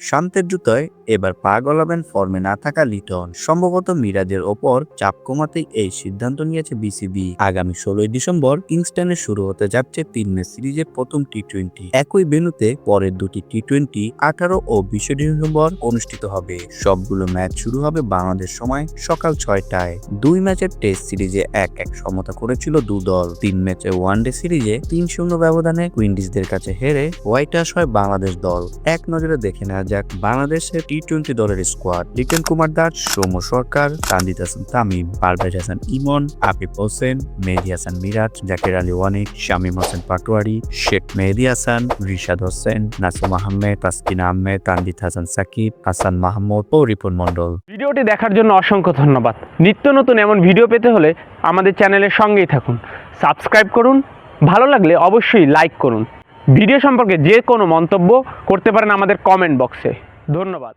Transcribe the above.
শান্তের জুতোয় এবার পা গলাবেন ফর্মে না থাকা লিটন। সম্ভবত মিরাজের ওপর চাপ কমাতেই এই সিদ্ধান্ত নিয়েছে বিসিবি। আগামী ষোলোই ডিসেম্বর কিংস্টনে শুরু হতে যাচ্ছে তিন ম্যাচ সিরিজের প্রথম টি টোয়েন্টি একই ভেন্যুতে পরের দুটি টি টোয়েন্টি আঠারো ও বিশে ডিসেম্বর অনুষ্ঠিত হবে। সবগুলো ম্যাচ শুরু হবে বাংলাদেশ সময় সকাল ছয়টায়। দুই ম্যাচের টেস্ট সিরিজে এক এক সমতা করেছিল দু দল। তিন ম্যাচে ওয়ানডে সিরিজে তিন শূন্য ব্যবধানে উইন্ডিজদের কাছে হেরে হোয়াইট হয় বাংলাদেশ দল। এক নজরে দেখে নেওয়া যাক বাংলাদেশের টোয়েন্টি দলের স্কোয়াড লিটন কুমার দাস, সৌম্য সরকার, তানজিদ হাসান তামিম, পারভেজ হাসান ইমন আফিফ হোসেন, মেহেদি হাসান মিরাজ, জাকির আলী ওয়ানিক, শামীম হোসেন পাটোয়ারি, শেখ মেহেদি হাসান, রিশাদ হোসেন, নাসিম আহমেদ, তাসকিন আহমেদ, তানজিদ হাসান সাকিব, হাসান মাহমুদ ও রিপন মন্ডল ভিডিওটি দেখার জন্য অসংখ্য ধন্যবাদ। নিত্য নতুন এমন ভিডিও পেতে হলে আমাদের চ্যানেলের সঙ্গেই থাকুন। সাবস্ক্রাইব করুন, ভালো লাগলে অবশ্যই লাইক করুন। ভিডিও সম্পর্কে যে কোনো মন্তব্য করতে পারেন আমাদের কমেন্ট বক্সে ধন্যবাদ।